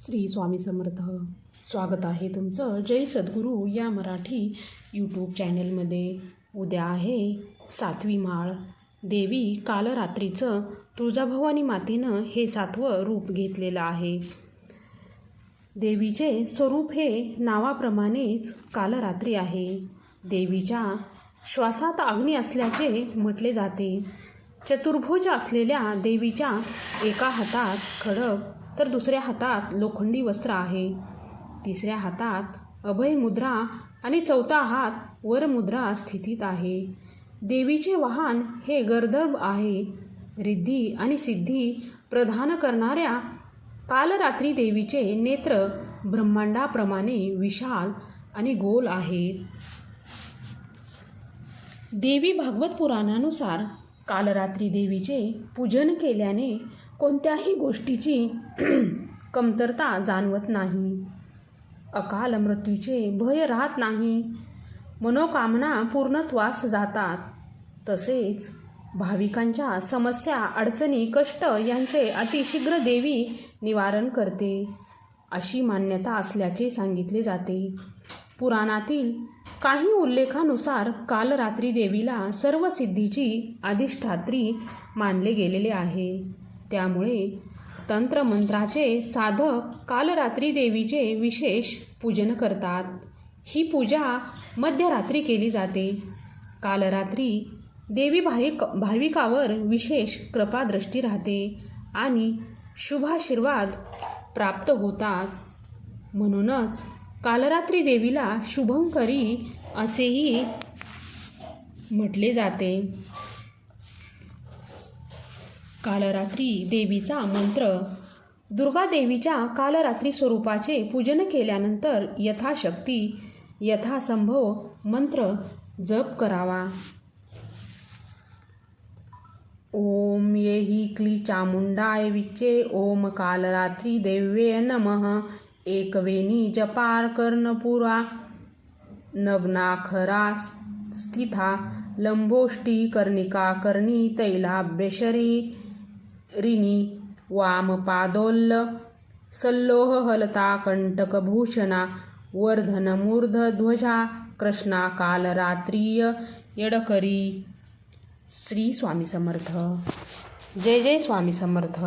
श्री स्वामी समर्थ. स्वागत आहे तुमचं जय सद्गुरू या मराठी यूट्यूब चॅनेलमध्ये उद्या आहे सातवी माळ. देवी काल रात्रीचं तुळजाभवानी मातेनं हे सातवं रूप घेतलेलं आहे. देवीचे स्वरूप हे नावाप्रमाणेच कालरात्री आहे. देवीच्या श्वासात अग्नी असल्याचे म्हटले जाते. चतुर्भुज असलेल्या देवीच्या एका हातात खडक तर दुसऱ्या हातात लोखंडी वस्त्र आहे. तिसऱ्या हातात अभय मुद्रा आणि चौथा हात वरमुद्रा स्थितीत आहे. देवीचे वाहन हे गर्दभ आहे. रिद्धी आणि सिद्धी प्रदान करणाऱ्या कालरात्री देवीचे नेत्र ब्रह्मांडाप्रमाणे विशाल आणि गोल आहेत. देवी भागवत पुराणानुसार कालरात्री देवीचे पूजन केल्याने कोणत्याही गोष्टीची कमतरता जाणवत नाही. अकाल मृत्यूचे भय राहत नाही. मनोकामना पूर्णत्वास जातात. तसेच भाविकांच्या समस्या अडचणी कष्ट यांचे अतिशीघ्र देवी निवारण करते अशी मान्यता असल्याचे सांगितले जाते. पुराणातील काही उल्लेखानुसार काल रात्री देवीला सर्व सिद्धीची अधिष्ठात्री मानले गेलेले आहे. त्यामुळे तंत्रमंत्राचे साधक कालरात्री देवीचे विशेष पूजन करतात. ही पूजा मध्यरात्री केली जाते. कालरात्री देवी भाविक भाविकावर विशेष कृपादृष्टी राहते आणि शुभाशीर्वाद प्राप्त होतात. म्हणूनच कालरात्री देवीला शुभंकरी असेही म्हटले जाते. कालरात्री देवीचा मंत्र. दुर्गा देवीच्या कालरात्री स्वरूपाचे पूजन केल्यानंतर यथाशक्ती यथासंभव मंत्र जप करावा. ओम येही क्ली चामुंडाय विच्चे ओम कालरात्री देव्ये नमः. एकवेणी जपार कर्णपुरा नग्नाखरा स्थिता लंबोष्टी कर्णिका कर्णी तैलाभ्यशरी. रिणी वामपादोल्ल सल्लोह हलता कंटकभूषणा वर्धनमूर्धध्वजा कृष्णा कालरात्रीय येडकरी. श्री स्वामी समर्थ. जय जय स्वामी समर्थ.